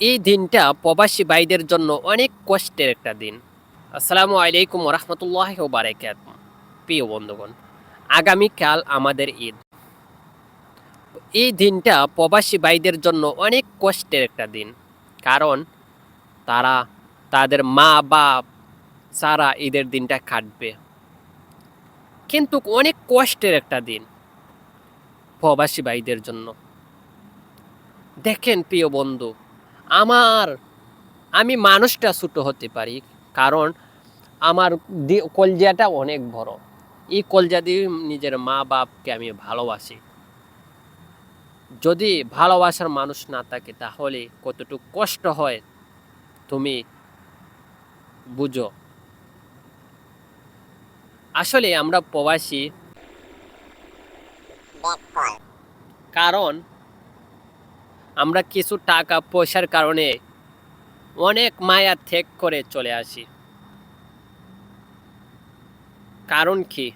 এই দিনটা প্রবাসী ভাইদের জন্য অনেক কষ্টের একটা দিন। আসসালামু আলাইকুম রহমতুল্লাহ বারাকাত প্রিয় বন্ধুগণ, আগামীকাল আমাদের ঈদ। এই দিনটা প্রবাসী ভাইদের জন্য অনেক কষ্টের একটা দিন। কারণ তারা, তাদের মা বাপ সারা ঈদের দিনটা কাটবে। কিন্তু অনেক কষ্টের একটা দিন প্রবাসী ভাইদের জন্য। দেখেন প্রিয় বন্ধু আমার, আমি মানুষটা ছোটো হতে পারি, কারণ আমার কলজাটা অনেক বড়। এই কলজা দিয়ে নিজের মা বাপকে আমি ভালোবাসি। যদি ভালোবাসার মানুষ না থাকে, তাহলে কতটুকু কষ্ট হয়, তুমি বুঝো। আসলে আমরা প্রবাসী। কারণ আমরা কিছু টাকা পয়সার কারণে অনেক মায়া ত্যাগ করে চলে আসি। কারণ কি?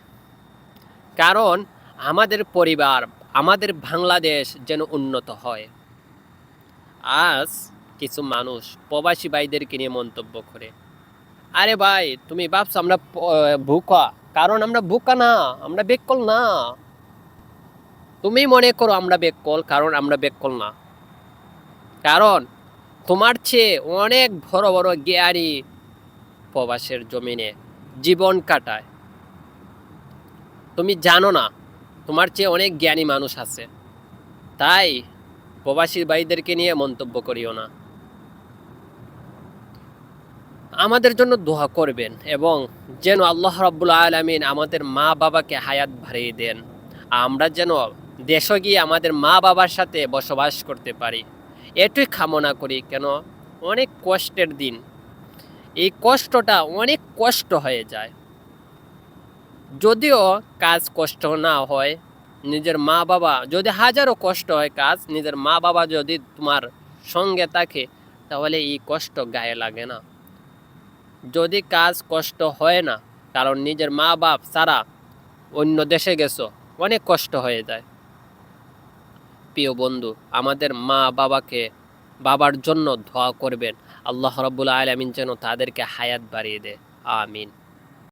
কারণ আমাদের পরিবার, আমাদের বাংলাদেশ যেন উন্নত হয়। আজ কিছু মানুষ প্রবাসী ভাইদেরকে নিয়ে মন্তব্য করে। আরে ভাই, তুমি ভাবছ আমরা ভুকা? কারণ আমরা ভুকা না, আমরা বেকল না। তুমি মনে করো আমরা বেকল কারণ আমরা বেকল না। কারণ তোমার চেয়ে অনেক বড় বড় জ্ঞানী প্রবাসের জমিনে জীবন কাটায়। তুমি জানো না, তোমার চেয়ে অনেক জ্ঞানী মানুষ আছে। তাই প্রবাসী ভাইদেরকে নিয়ে মন্তব্য করিও না। আমাদের জন্য দোয়া করবেন এবং যেন আল্লাহ রাব্বুল আলমিন আমাদের মা বাবাকে হায়াত বাড়িয়ে দেন। আমরা যেন দেশে গিয়ে আমাদের মা বাবার সাথে বসবাস করতে পারি। এটুই কামনা করি কেন অনেক কষ্টের দিন। এই কষ্টটা অনেক কষ্ট হয়ে যায়। যদিও কাজ কষ্ট না হয়, নিজের মা বাবা যদি হাজারো কষ্ট হয় কাজ, নিজের মা বাবা যদি তোমার সঙ্গে থাকে, তাহলে এই কষ্ট গায়ে লাগে না। যদি কাজ কষ্ট হয় না, কারণ নিজের মা বাপ ছাড়া অন্য দেশে গেছো, অনেক কষ্ট হয়ে যায়। প্রিয় বন্ধু, আমাদের মা বাবাকে বাবার জন্য ধোয়া করবেন। আল্লাহ রব্বুল আলমিন যেন তাদেরকে হায়াত বাড়িয়ে দেয়। আমিন।